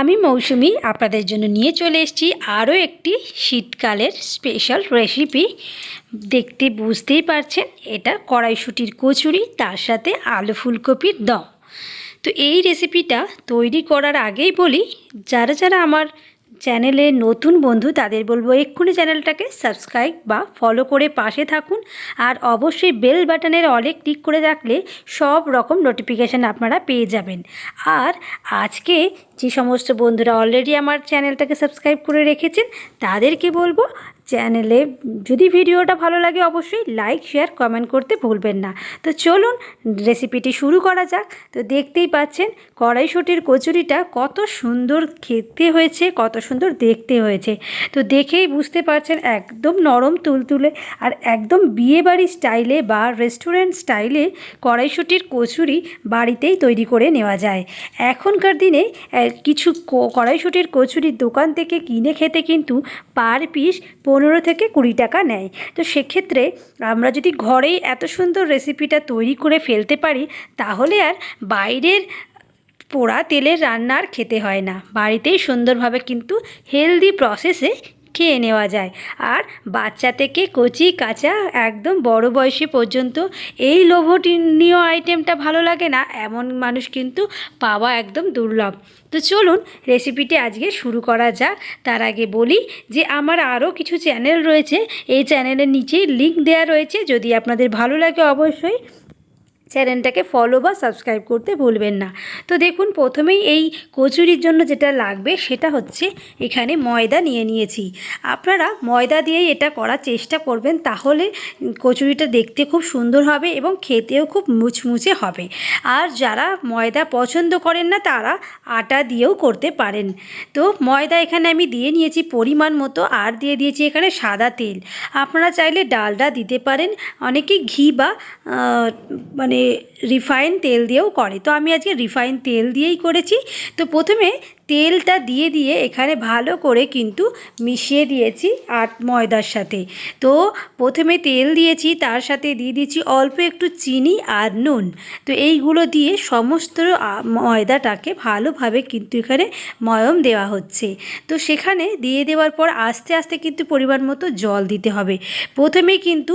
আমি মৌসুমি আপনাদের জন্য নিয়ে চলে এসেছি আরও একটি শীতকালের স্পেশাল রেসিপি দেখতে বুঝতেই পারছেন, এটা কড়াইশুটির কচুরি, তার সাথে আলু ফুলকপির দম। তো এই রেসিপিটা তৈরি করার আগেই বলি, যারা যারা আমার চ্যানেলে নতুন বন্ধু তাদের বলব এক্ষুনি চ্যানেলটাকে সাবস্ক্রাইব বা ফলো করে পাশে থাকুন। আর অবশ্যই বেল বাটনের অলে ক্লিক করে রাখলে সব রকম নোটিফিকেশান আপনারা পেয়ে যাবেন। আর আজকে যে সমস্ত বন্ধুরা অলরেডি আমার চ্যানেলটাকে সাবস্ক্রাইব করে রেখেছেন, তাদেরকে বলব চ্যানেলে যদি ভিডিওটা ভালো লাগে অবশ্যই লাইক শেয়ার কমেন্ট করতে ভুলবেন না। তো চলুন রেসিপিটি শুরু করা যাক। তো দেখতেই পাচ্ছেন কড়াইশুটির কচুরিটা কত সুন্দর খেতে হয়েছে, কত সুন্দর দেখতে হয়েছে। তো দেখেই বুঝতে পারছেন একদম নরম তুলতুলে আর একদম বিয়েবাড়ি স্টাইলে বা রেস্টুরেন্ট স্টাইলে কড়াইশুটির কচুরি বাড়িতেই তৈরি করে নেওয়া যায়। এখনকার দিনে কিছু কড়াইশুটির কচুরির দোকান থেকে কিনে খেতে কিন্তু পার পিস পনেরো থেকে কুড়ি টাকা নেয়। তো সেক্ষেত্রে আমরা যদি ঘরেই এত সুন্দর রেসিপিটা তৈরি করে ফেলতে পারি, তাহলে আর বাইরের পোড়া তেলের রান্না আর খেতে হয় না। বাড়িতেই সুন্দরভাবে কিন্তু হেলদি প্রসেসে খেয়ে নেওয়া যায়। আর বাচ্চা থেকে কচি, কাঁচা, একদম বড় বয়সী পর্যন্ত এই লোভনীয় আইটেমটা ভালো লাগে না, এমন মানুষ কিন্তু পাওয়া একদম দুর্লভ। তো চলুন রেসিপিটি আজকে শুরু করা যাক। তার আগে বলি যে আমার আরও কিছু চ্যানেল রয়েছে। এই চ্যানেলের নিচেই লিঙ্ক দেওয়া রয়েছে। যদি আপনাদের ভালো লাগে অবশ্যই চ্যানেলটাকে ফলো বা সাবস্ক্রাইব করতে ভুলবেন না। তো দেখুন, প্রথমেই এই কচুরির জন্য যেটা লাগবে সেটা হচ্ছে এখানে ময়দা নিয়ে নিয়েছি। আপনারা ময়দা দিয়েই এটা করার চেষ্টা করবেন, তাহলে কচুরিটা দেখতে খুব সুন্দর হবে এবং খেতেও খুব মুচমুচে হবে। আর যারা ময়দা পছন্দ করেন না, তারা আটা দিয়েও করতে পারেন। তো ময়দা এখানে আমি দিয়ে নিয়েছি পরিমাণ মতো, আর দিয়ে দিয়েছি এখানে সাদা তেল। আপনারা চাইলে ডালডা দিতে পারেন, অনেকে ঘি বা মানে রিফাইন তেল দিয়েও করে। তো আমি আজকে রিফাইন তেল দিয়েই করেছি। তো প্রথমে তেলটা দিয়ে দিয়ে এখানে ভালো করে কিন্তু মিশিয়ে দিয়েছি আর ময়দার সাথে। তো প্রথমে তেল দিয়েছি, তার সাথে দিয়ে দিয়েছি অল্প একটু চিনি আর নুন। তো এইগুলো দিয়ে সমস্ত ময়দাটাকে ভালোভাবে কিন্তু এখানে ময়ম দেওয়া হচ্ছে। তো সেখানে দিয়ে দেওয়ার পর আস্তে আস্তে কিন্তু পরিমাণ মতো জল দিতে হবে। প্রথমে কিন্তু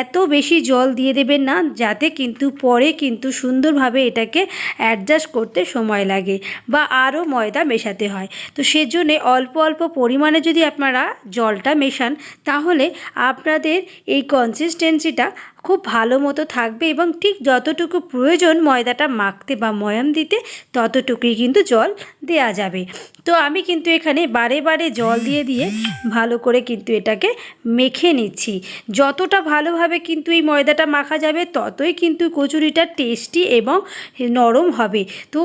এত বেশি জল দিয়ে দেবেন না, যাতে কিন্তু পরে কিন্তু সুন্দরভাবে এটাকে অ্যাডজাস্ট করতে সময় লাগে বা আরও ময়দা মেশাতে হয়। তো সেজন্যে অল্প অল্প পরিমাণে যদি আপনারা জলটা মেশান, তাহলে আপনাদের এই কনসিস্টেন্সিটা খুব ভালো মতো থাকবে এবং ঠিক যতটুকু প্রয়োজন ময়দাটা মাখতে বা ময়াম দিতে ততটুকুই কিন্তু জল দেয়া যাবে। তো আমি কিন্তু এখানে বারে বারে জল দিয়ে দিয়ে ভালো করে কিন্তু এটাকে মেখে নিচ্ছি। যতটা ভালোভাবে কিন্তু এই ময়দাটা মাখা যাবে ততই কিন্তু কচুরিটা টেস্টি এবং নরম হবে। তো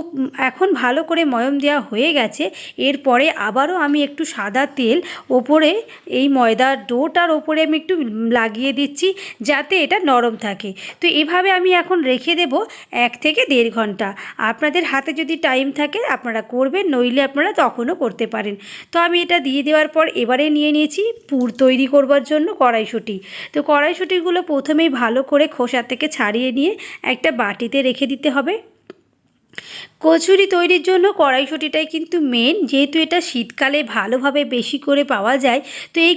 এখন ভালো করে ময়ম দেওয়া হয়ে গেছে। এরপরে আবারও আমি একটু সাদা তেল ওপরে এই ময়দার ডোটার ওপরে আমি একটু লাগিয়ে দিচ্ছি যাতে এটা নরম থাকে। তো এভাবে আমি এখন রেখে দেব এক থেকে দেড় ঘণ্টা। আপনাদের হাতে যদি টাইম থাকে, আপনারা করবেন, নইলে আপনারা তখনও করতে পারেন। তো আমি এটা দিয়ে দেওয়ার পর এবারে নিয়ে নিয়েছি পুর তৈরি করবার জন্য কড়াইশুঁটি। তো কড়াইশুঁটিগুলো প্রথমেই ভালো করে খোসা থেকে ছাড়িয়ে নিয়ে একটা বাটিতে রেখে দিতে হবে। কচুরি তৈরির জন্য কড়াইশুঁটিটাই কিন্তু মেন যেহেতু এটা শীতকালে ভালোভাবে বেশি করে পাওয়া যায়, তো এই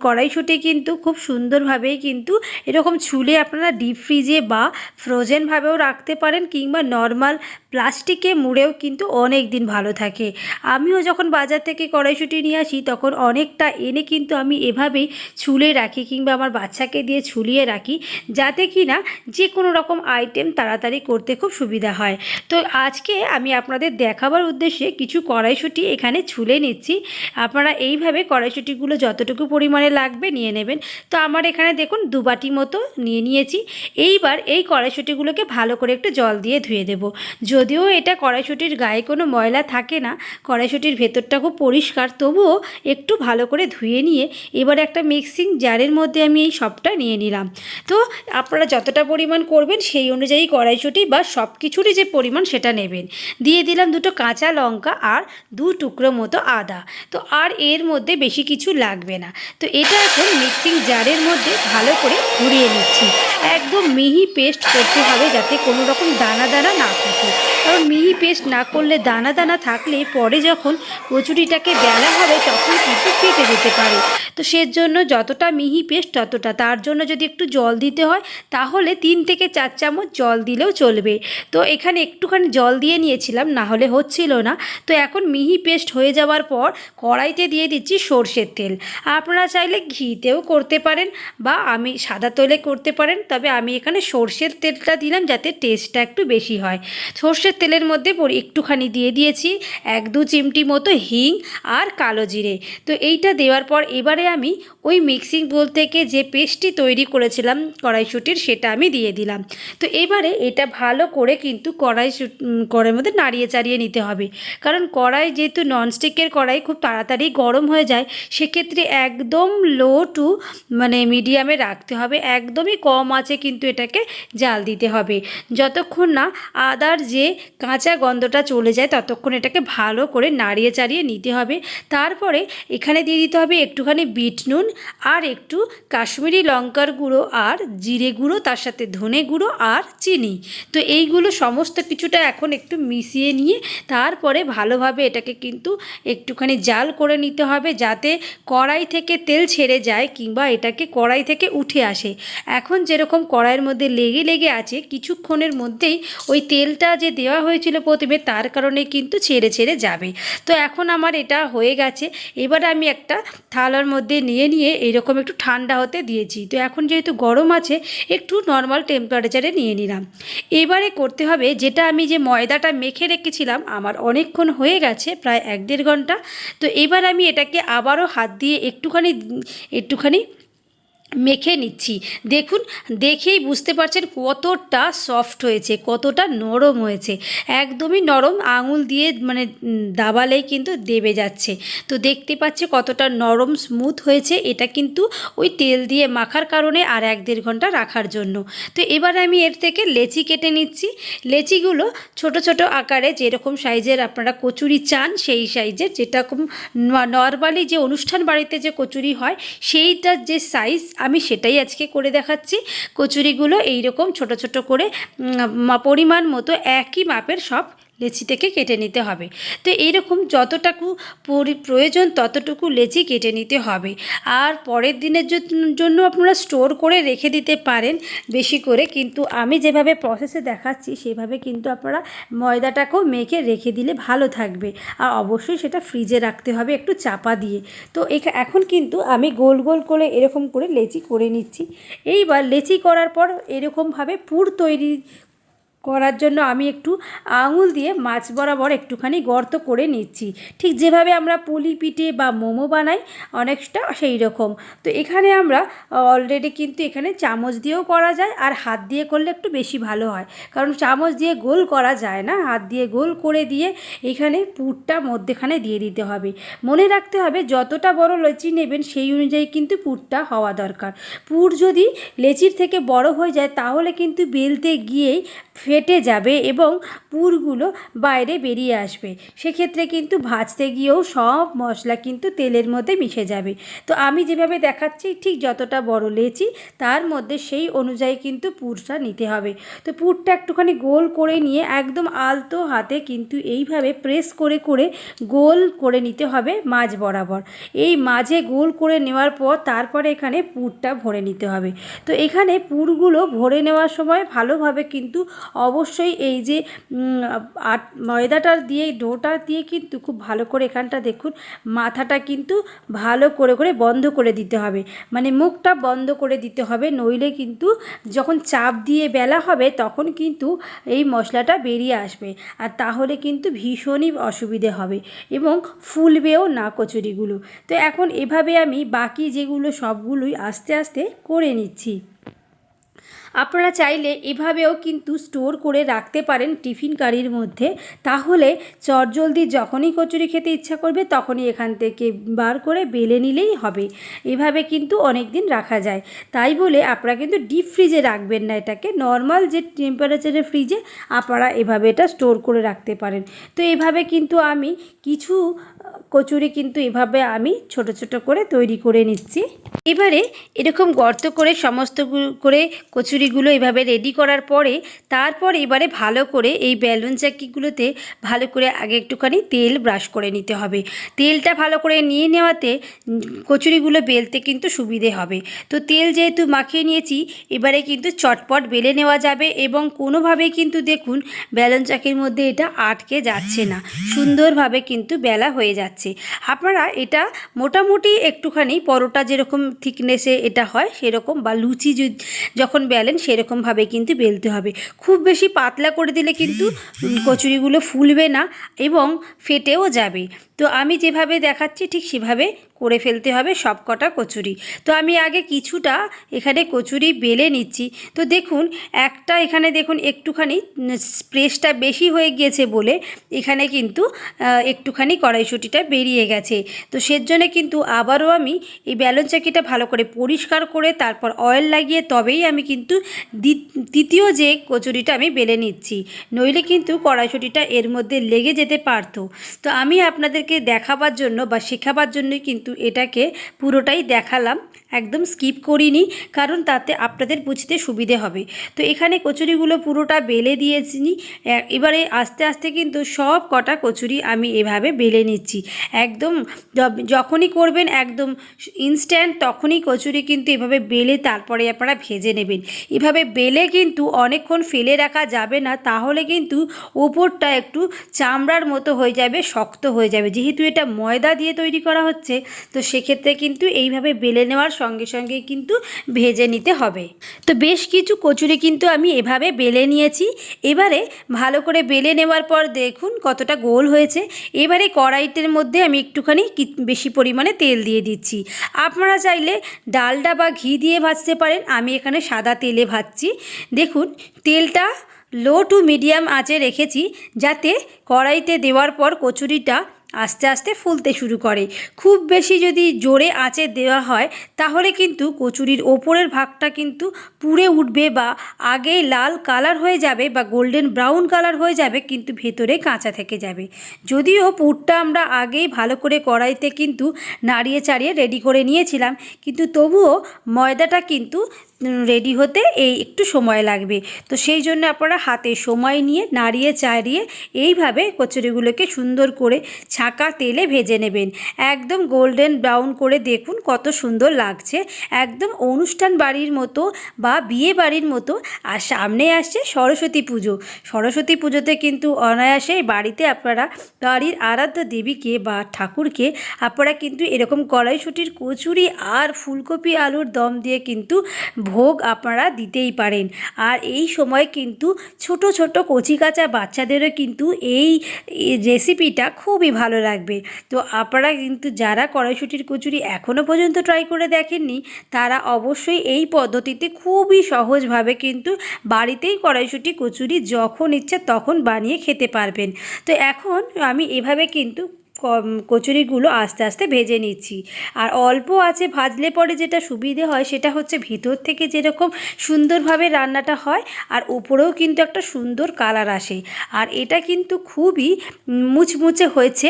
কড়াইশুটি কিন্তু খুব সুন্দরভাবেই কিন্তু এরকম ছুলে আপনারা ডিপ ফ্রিজে বা ফ্রোজেনভাবেও রাখতে পারেন কিংবা নর্মাল প্লাস্টিকে মুড়েও কিন্তু অনেক দিন ভালো থাকে। আমিও যখন বাজার থেকে কড়াইশুঁটি নিয়ে আসি, তখন অনেকটা এনে কিন্তু আমি এভাবেই ছুলে রাখি কিংবা আমার বাচ্চাকে দিয়ে ছুলিয়ে রাখি, যাতে কি না যে কোনো রকম আইটেম তাড়াতাড়ি করতে খুব সুবিধা হয়। তো আজকে আমি আপনাদের দেখাবার উদ্দেশ্যে কিছু কড়াইশুঁটি এখানে ছুলে নিচ্ছি। আপনারা এইভাবে কড়াইশুঁটিগুলো যতটুকু পরিমাণে লাগবে নিয়ে নেবেন। তো আমার এখানে দেখুন দু বাটি মতো নিয়ে নিয়েছি। এইবার এই কড়াইশুঁটিগুলোকে ভালো করে একটু জল দিয়ে ধুয়ে দেব। যদিও এটা কড়াইশুঁটির গায়ে কোনো ময়লা থাকে না, কড়াইশুঁটির ভেতরটা খুব পরিষ্কার, তবুও একটু ভালো করে ধুয়ে নিয়ে এবার একটা মিক্সিং জারের মধ্যে আমি এই সবটা নিয়ে নিলাম। তো আপনারা যতটা পরিমাণ করবেন সেই অনুযায়ী কড়াইশুঁটি বা সব কিছুরই যে পরিমাণ সেটা নেবেন। দিয়ে দিলাম দুটো কাঁচা লঙ্কা আর দু টুকরো মতো আদা। তো আর এর মধ্যে বেশি কিছু লাগবে না। তো এটা এখন মিক্সিং জারের মধ্যে ভালো করে ঘুরিয়ে নিচ্ছি। একদম মিহি পেস্ট করতে হবে যাতে কোনো রকম দানা দানা না থাকে। কারণ মিহি পেস্ট না করলে দানা দানা থাকলে পরে যখন কচুরিটাকে বেলা হবে তখন কিন্তু কেটে যেতে পারে। তো সেজন্য যতটা মিহি পেস্ট ততটা, তার জন্য যদি একটু জল দিতে হয়, তাহলে তিন থেকে চার চামচ জল দিলেও চলবে। তো এখানে একটুখানি জল দিয়ে নিয়েছিলাম না হলে হচ্ছিল না। তো এখন মিহি পেস্ট হয়ে যাওয়ার পর কড়াইতে দিয়ে দিচ্ছি সর্ষের তেল। আপনারা চাইলে ঘিতেও করতে পারেন বা আমি সাদা তেলে করতে পারেন, তবে আমি এখানে সর্ষের তেলটা দিলাম যাতে টেস্টটা একটু বেশি হয়। সর্ষের তেলের মধ্যে একটুখানি দিয়ে দিয়েছি এক দু চিমটি মতো হিং আর কালো জিরে। তো এইটা দেওয়ার পর এবারে আমি ওই মিক্সিং বোল থেকে যে পেস্টটি তৈরি করেছিলাম কড়াইশুটির, সেটা আমি দিয়ে দিলাম। তো এবারে এটা ভালো করে কিন্তু কড়াই কড়াইয়ের মধ্যে নাড়িয়ে চাড়িয়ে নিতে হবে। কারণ কড়াই যেহেতু ননস্টিকের কড়াই খুব তাড়াতাড়ি গরম হয়ে যায়, সেক্ষেত্রে একদম লো টু মানে মিডিয়ামে রাখতে হবে। একদমই কম আছে কিন্তু এটাকে জাল দিতে হবে। যতক্ষণ না আদার যে কাঁচা গন্ধটা চলে যায়, ততক্ষণ এটাকে ভালো করে নাড়িয়ে চাড়িয়ে নিতে হবে। তারপরে এখানে দিয়ে দিতে হবে একটুখানি বিট নুন আর একটু কাশ্মীরি লঙ্কার গুঁড়ো আর জিরে গুঁড়ো, তার সাথে ধনে গুঁড়ো আর চিনি। তো এইগুলো সমস্ত কিছুটা এখন একটু মিশিয়ে নিয়ে তারপরে ভালোভাবে এটাকে কিন্তু একটুখানি জাল করে নিতে হবে যাতে কড়াই থেকে তেল ছেড়ে যায় কিংবা এটাকে কড়াই থেকে উঠে আসে। এখন যেরকম কড়াইয়ের মধ্যে লেগে লেগে আছে, কিছুক্ষণের মধ্যেই ওই তেলটা যে দেওয়া হয়েছিল প্রথমে, তার কারণে কিন্তু ছেড়ে ছেড়ে যাবে। তো এখন আমার এটা হয়ে গেছে। এবার আমি একটা থালার মধ্যে নিয়ে নিয়ে এইরকম একটু ঠান্ডা হতে দিয়েছি। তো এখন যেহেতু গরম আছে, একটু নর্মাল টেম্পারেচারে নিয়ে নিলাম। এবারে করতে হবে যেটা আমি যে ময়দাটা মেখে রেখেছিলাম, আমার অনেকক্ষণ হয়ে গেছে, প্রায় এক দেড় ঘণ্টা। তো এবার আমি এটাকে আবারও হাত দিয়ে একটুখানি একটুখানি মেখে নিচ্ছি। দেখুন, দেখেই বুঝতে পারছেন কতটা সফট হয়েছে, কতটা নরম হয়েছে। একদমই নরম আঙুল দিয়ে মানে দাবালেই কিন্তু দেবে যাচ্ছে। তো দেখতে পাচ্ছে কতটা নরম স্মুথ হয়েছে, এটা কিন্তু ওই তেল দিয়ে মাখার কারণে আর এক দেড় ঘণ্টা রাখার জন্য। তো এবার আমি এর থেকে লেচি কেটে নিচ্ছি। লেচিগুলো ছোট ছোট আকারে যেরকম সাইজের আপনারা কচুরি চান, সেই সাইজের যেরকম নর্মালি যে অনুষ্ঠান বাড়িতে যে কচুরি হয়, সেইটার যে সাইজ আমি সেটাই আজকে করে দেখাচ্ছি। কচুরিগুলো এইরকম ছোট ছোট করে পরিমাণ মতো একই মাপের সব লেচি থেকে কেটে নিতে হবে। তো এইরকম যতটুকু পরি- প্রয়োজন ততটুকু লেচি কেটে নিতে হবে। আর পরের দিনের জন্য আপনারা স্টোর করে রেখে দিতে পারেন বেশি করে, কিন্তু আমি যেভাবে প্রসেসে দেখাচ্ছি, সেভাবে কিন্তু আপনারা ময়দাটাকেও মেখে রেখে দিলে ভালো থাকবে। আর অবশ্যই সেটা ফ্রিজে রাখতে হবে একটু চাপা দিয়ে। তো এখা- এখন কিন্তু আমি গোল গোল করে এরকম করে লেচি করে নিচ্ছি। এইবার লেচি করার পর এরকমভাবে পুর তৈরি করার জন্য আমি একটু আঙুল দিয়ে মাছ বরাবর একটুখানি গর্ত করে নিচ্ছি। ঠিক যেভাবে আমরা পুলি পিঠে বা মোমো বানাই, অনেকটা সেই রকম। তো এখানে আমরা অলরেডি কিন্তু এখানে চামচ দিয়েও করা যায় আর হাত দিয়ে করলে একটু বেশি ভালো হয়। কারণ চামচ দিয়ে গোল করা যায় না। হাত দিয়ে গোল করে দিয়ে এখানে পুরটা মধ্যেখানে দিয়ে দিতে হবে। মনে রাখতে হবে, যতটা বড় লেচি নেবেন সেই অনুযায়ী কিন্তু পুরটা হওয়া দরকার। পুর যদি লেচির থেকে বড় হয়ে যায়, তাহলে কিন্তু বেলতে গিয়েই ফেটে যাবে এবং পুরগুলো বাইরে বেরিয়ে আসবে। সেক্ষেত্রে কিন্তু ভাজতে গিয়েও সব মশলা কিন্তু তেলের মধ্যে মিশে যাবে। তো আমি যেভাবে দেখাচ্ছি, ঠিক যতটা বড় লেচি, তার মধ্যে সেই অনুযায়ী কিন্তু পুরটা নিতে হবে। তো পুরটা একটুখানি গোল করে নিয়ে একদম আলতো হাতে কিন্তু এইভাবে প্রেস করে করে গোল করে নিতে হবে মাঝ বরাবর। এই মাঝে গোল করে নেওয়ার পর তারপরে এখানে পুরটা ভরে নিতে হবে। তো এখানে পুরগুলো ভরে নেওয়ার সময় ভালোভাবে কিন্তু অবশ্যই এই যে আট ময়দাটা দিয়ে ডোটা দিয়ে কিন্তু খুব ভালো করে এখানটা দেখুন, মাথাটা কিন্তু ভালো করে করে বন্ধ করে দিতে হবে। মানে মুখটা বন্ধ করে দিতে হবে, নইলে কিন্তু যখন চাপ দিয়ে বেলা হবে, তখন কিন্তু এই মশলাটা বেরিয়ে আসবে। আর তাহলে কিন্তু ভীষণই অসুবিধে হবে এবং ফুলবেও না কচুরিগুলো। তো এখন এভাবে আমি বাকি যেগুলো সবগুলোই আস্তে আস্তে করে নিচ্ছি। আপনারা চাইলে এভাবেও কিন্তু স্টোর করে রাখতে পারেন টিফিন কারির মধ্যে। তাহলে চটজলদি যখনই কচুরি খেতে ইচ্ছা করবে, তখনই এখান থেকে বার করে বেলে নিলেই হবে। এভাবে কিন্তু অনেক দিন রাখা যায়। তাই বলে আপনারা কিন্তু ডিপ ফ্রিজে রাখবেন না এটাকে। নর্মাল যে টেম্পারেচারের ফ্রিজে আপনারা এভাবে এটা স্টোর করে রাখতে পারেন। তো এভাবে কিন্তু আমি কিছু কচুরি কিন্তু এভাবে আমি ছোট ছোট করে তৈরি করে নিচ্ছি। এবারে এরকম গর্ত করে সমস্ত করে কচুরি কচুরিগুলো এভাবে রেডি করার পরে তারপর এবারে ভালো করে এই ব্যালুন চাকিগুলোতে ভালো করে আগে একটুখানি তেল ব্রাশ করে নিতে হবে। তেলটা ভালো করে নিয়ে নেওয়াতে কচুরিগুলো বেলতে কিন্তু সুবিধে হবে। তো তেল যেহেতু মাখিয়ে নিয়েছি, এবারে কিন্তু চটপট বেলে নেওয়া যাবে এবং কোনোভাবেই কিন্তু দেখুন বেলুন চাকির মধ্যে এটা আটকে যাচ্ছে না। সুন্দরভাবে কিন্তু বেলা হয়ে যাচ্ছে। আপনারা এটা মোটামুটি একটুখানি পরোটা যেরকম থিকনেসে এটা হয়, সেরকম বা লুচি যখন বেলেন সেরকমভাবে কিন্তু বেলতে হবে। খুব বেশি পাতলা করে দিলে কিন্তু কচুরিগুলো ফুলবে না এবং ফেটেও যাবে। তো আমি যেভাবে দেখাচ্ছি ঠিক সেভাবে করে ফেলতে হবে সব কটা কচুরি। তো আমি আগে কিছুটা এখানে কচুরি বেলে নিচ্ছি। তো দেখুন, একটা এখানে দেখুন একটুখানি স্প্রেসটা বেশি হয়ে গিয়েছে বলে এখানে কিন্তু একটুখানি কড়াইশুঁটিটা বেরিয়ে গেছে। তো সেজন্য কিন্তু আবারও আমি এই ব্যালন চাকিটা ভালো করে পরিষ্কার করে তারপর অয়েল লাগিয়ে তবেই আমি কিন্তু দ্বি- তৃতীয় যে কচুরিটা আমি বেলে নিচ্ছি। নইলে কিন্তু কড়াইশুঁটিটা এর মধ্যে লেগে যেতে পারতো। তো আমি আপনাদেরকে দেখাবার জন্য বা শেখাবার জন্যই কিন্তু এটাকে পুরোটাই দেখালাম। একদম স্কিপ করিনি, কারণ তাতে আপনাদের বুঝতে সুবিধে হবে। তো এখানে কচুরিগুলো পুরোটা বেলে দিয়েছি। এবারে আস্তে আস্তে কিন্তু সব কটা কচুরি আমি এভাবে বেলে নিচ্ছি। একদম যখনই করবেন একদম ইনস্ট্যান্ট তখনই কচুরি কিন্তু এভাবে বেলে তারপরে আপনারা ভেজে নেবেন। এভাবে বেলে কিন্তু অনেকক্ষণ ফেলে রাখা যাবে না, তাহলে কিন্তু ওপরটা একটু চামড়ার মতো হয়ে যাবে, শক্ত হয়ে যাবে। যেহেতু এটা ময়দা দিয়ে তৈরি করা হচ্ছে, তো সেক্ষেত্রে কিন্তু এইভাবে বেলে নেওয়ার সঙ্গে সঙ্গে কিন্তু ভেজে নিতে হবে। তো বেশ কিছু কচুরি কিন্তু আমি এভাবে বেলে নিয়েছি। এবারে ভালো করে বেলে নেওয়ার পর দেখুন কতটা গোল হয়েছে। এবারে কড়াইটের মধ্যে আমি একটুখানি বেশি পরিমাণে তেল দিয়ে দিচ্ছি। আপনারা চাইলে ডালডা বা ঘি দিয়ে ভাজতে পারেন। আমি এখানে সাদা তেলে ভাজছি। দেখুন, তেলটা লো টু মিডিয়াম আঁচে রেখেছি। যাতে কড়াইতে দেওয়ার পর কচুরিটা আস্তে আস্তে ফুলতে শুরু করে। খুব বেশি যদি জোরে আঁচে দেওয়া হয়, তাহলে কিন্তু কচুরির ওপরের ভাগটা কিন্তু পুড়ে উঠবে বা আগেই লাল কালার হয়ে যাবে বা গোল্ডেন ব্রাউন কালার হয়ে যাবে, কিন্তু ভেতরে কাঁচা থেকে যাবে। যদিও পুরটা আমরা আগেই ভালো করে কড়াইতে কিন্তু নাড়িয়ে চাড়িয়ে রেডি করে নিয়েছিলাম, কিন্তু তবুও ময়দাটা কিন্তু রেডি হতে এই একটু সময় লাগবে। তো সেই জন্য আপনারা হাতে সময় নিয়ে নাড়িয়ে চাড়িয়ে এইভাবে কচুরিগুলোকে সুন্দর করে ছাঁকা তেলে ভেজে নেবেন। একদম গোল্ডেন ব্রাউন করে দেখুন কত সুন্দর লাগছে। একদম অনুষ্ঠান বাড়ির মতো বা বিয়ে বাড়ির মতো আর সামনে আসছে সরস্বতী পুজো। সরস্বতী পুজোতে কিন্তু অনায়াসে বাড়িতে আপনারা বাড়ির আরাধ্য দেবীকে বা ঠাকুরকে আপনারা কিন্তু এরকম কড়াইশুটির কচুরি আর ফুলকপি আলুর দম দিয়ে কিন্তু ভোগ আপনারা দিতেই পারেন। আর এই সময় কিন্তু ছোট ছোট কচি কাঁচা বাচ্চাদেরও কিন্তু এই রেসিপিটা খুবই ভালো লাগবে। তো আপনারা কিন্তু যারা কড়াইশুটির কচুরি এখনও পর্যন্ত ট্রাই করে দেখেননি, তারা অবশ্যই এই পদ্ধতিতে খুবই সহজভাবে কিন্তু বাড়িতেই কড়াইশুটি কচুরি যখন ইচ্ছে তখন বানিয়ে খেতে পারবেন। তো এখন আমি এভাবে কিন্তু কচুরিগুলো আস্তে আস্তে ভেজে নিচ্ছি। আর অল্প আছে ভাজলে পরে যেটা সুবিধে হয় সেটা হচ্ছে ভিতর থেকে যেরকম সুন্দরভাবে রান্নাটা হয় আর উপরেও কিন্তু একটা সুন্দর কালার আসে। আর এটা কিন্তু খুবই মুচমুচে হয়েছে।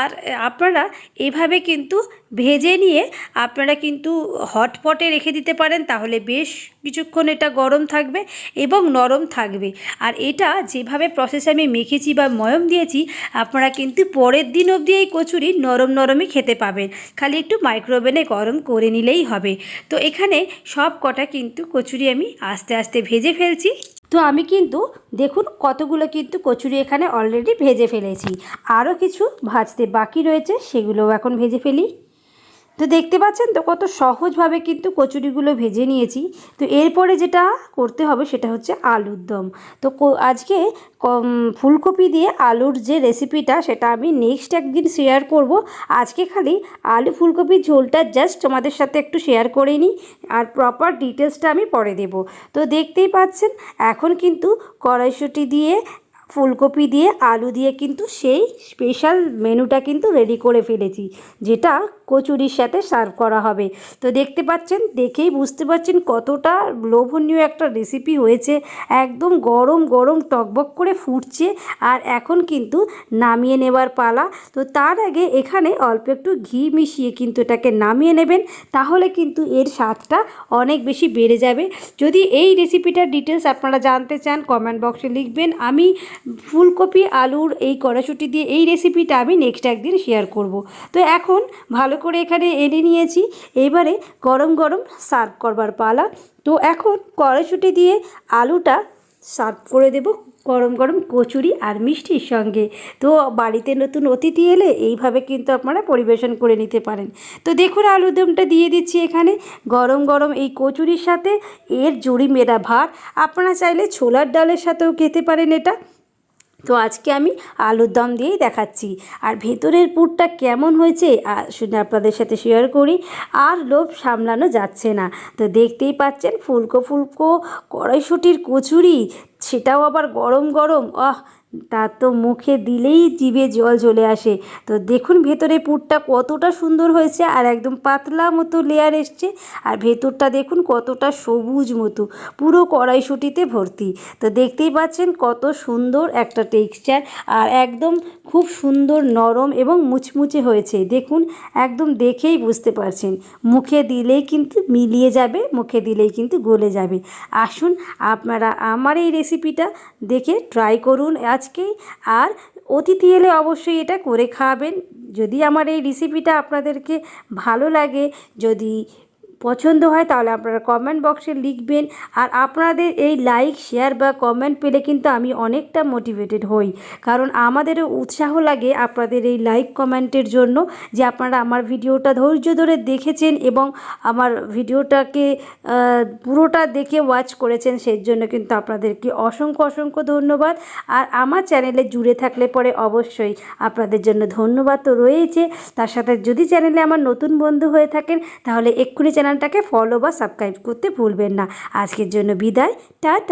আর আপনারা এভাবে কিন্তু ভেজে নিয়ে আপনারা কিন্তু হটপটে রেখে দিতে পারেন, তাহলে বেশ কিছুক্ষণ এটা গরম থাকবে এবং নরম থাকবে। আর এটা যেভাবে প্রসেসে আমি মেখেছি বা ময়ম দিয়েছি, আপনারা কিন্তু পরের দিন অবধি এই কচুরি নরম নরমই খেতে পাবেন। খালি একটু মাইক্রোওভেনে গরম করে নিলেই হবে। তো এখানে সব কটা কিন্তু কচুরি আমি আস্তে আস্তে ভেজে ফেলছি। তো আমি কিন্তু দেখুন কতগুলো কিন্তু কচুরি এখানে অলরেডি ভেজে ফেলেছি। আরও কিছু ভাজতে বাকি রয়েছে, সেগুলোও এখন ভেজে ফেলি। তো দেখতে পাচ্ছেন তো কত সহজভাবে কিন্তু কচুরিগুলো ভেজে নিয়েছি। তো এরপরে যেটা করতে হবে সেটা হচ্ছে আলুর দম। তো আজকে ফুলকপি দিয়ে আলুর যে রেসিপিটা সেটা আমি নেক্সট একদিন শেয়ার করব। আজকে খালি আলু ফুলকপির ঝোলটা জাস্ট তোমাদের সাথে একটু শেয়ার করে নিই আর প্রপার ডিটেলসটা আমি পরে দেব। তো দেখতেই পাচ্ছেন এখন কিন্তু কড়াইশুঁটি দিয়ে, ফুলকপি দিয়ে, আলু দিয়ে কিন্তু সেই স্পেশাল মেনুটা কিন্তু রেডি করে ফেলেছি। যেটা কচুরির সাথে সার্ভ করা হবে। তো দেখতে পাচ্ছেন, দেখেই বুঝতে পারছেন কতটা লোভনীয় একটা রেসিপি হয়েছে। একদম গরম গরম টকবক করে ফুটছে আর এখন কিন্তু নামিয়ে নেবার পালা। তো তার আগে এখানে অল্প একটু ঘি মিশিয়ে কিন্তু এটাকে নামিয়ে নেবেন, তাহলে কিন্তু এর স্বাদটা অনেক বেশি বেড়ে যাবে। যদি এই রেসিপিটার ডিটেলস আপনারা জানতে চান কমেন্ট বক্সে লিখবেন। আমি ফুলকপি, আলুর এই কড়াশুটি দিয়ে এই রেসিপিটা আমি নেক্সট একদিন শেয়ার করব। তো এখন ভালো করে এখানে এনে নিয়েছি। এবারে গরম গরম সার্ভ করবার পালা। তো এখন কড়াইশুটি দিয়ে আলুটা সার্ভ করে দেব গরম গরম কচুরি আর মিষ্টির সঙ্গে। তো বাড়িতে নতুন অতিথি এলে এইভাবে কিন্তু আপনারা পরিবেশন করে নিতে পারেন। তো দেখুন আলুদমটা দিয়ে দিচ্ছি এখানে। গরম গরম এই কচুরির সাথে। এর জুড়ি মেরা ভাত আপনারা চাইলে ছোলার ডালের সাথেও খেতে পারেন এটা। তো আজকে আমি আলুর দম দিয়েই দেখাচ্ছি। আর ভেতরের পুরটা কেমন হয়েছে শুনে আপনাদের সাথে শেয়ার করি। আর লোভ সামলানো যাচ্ছে না। তো দেখতেই পাচ্ছেন ফুলকো ফুলকো কড়াইশুটির কচুরি, সেটাও আবার গরম গরম। আহ তা তো মুখে দিলেই জিভে জল চলে আসে। তো দেখুন ভেতরে পুরটা কতটা সুন্দর হয়েছে আর একদম পাতলা মতো লেয়ার এসছে। আর ভেতরটা দেখুন কতটা সবুজ মতো, পুরো কড়াইশুটিতে ভর্তি। তো দেখতেই পাচ্ছেন কত সুন্দর একটা টেক্সচার আর একদম খুব সুন্দর নরম এবং মুচমুচে হয়েছে। দেখুন, একদম দেখেই বুঝতে পারছেন। মুখে দিলেই কিন্তু মিলিয়ে যাবে, মুখে দিলেই কিন্তু গলে যাবে। আসুন আপনারা আমার এই রেসিপিটা দেখে ট্রাই করুন। আজকেই। আর অতিথি এলে অবশ্যই এটা করে খাওয়াবেন যদি আমার এই রেসিপিটা আপনাদেরকে ভালো লাগে, যদি পছন্দ হয়, তাহলে আপনারা কমেন্ট বক্সে লিখবেন। আর আপনাদের এই লাইক শেয়ার বা কমেন্ট পেলে কিন্তু আমি অনেকটা মোটিভেটেড হই। কারণ আমাদেরও উৎসাহ লাগে আপনাদের এই লাইক কমেন্টের জন্য যে আপনারা আমার ভিডিওটা ধৈর্য ধরে দেখেছেন এবং আমার ভিডিওটাকে পুরোটা দেখে ওয়াচ করেছেন, সেই জন্য কিন্তু আপনাদেরকে অসংখ্য অসংখ্য ধন্যবাদ। আর আমার চ্যানেলে জুড়ে থাকলে পরে অবশ্যই আপনাদের জন্য ধন্যবাদ তো রয়েছে। তার সাথে যদি চ্যানেলে আমার নতুন বন্ধু হয়ে থাকেন, তাহলে এক্ষুনি চ্যানেলটাকে ফলো বা সাবস্ক্রাইব করতে ভুলবেন না। আজকের জন্য বিদায় টাটা।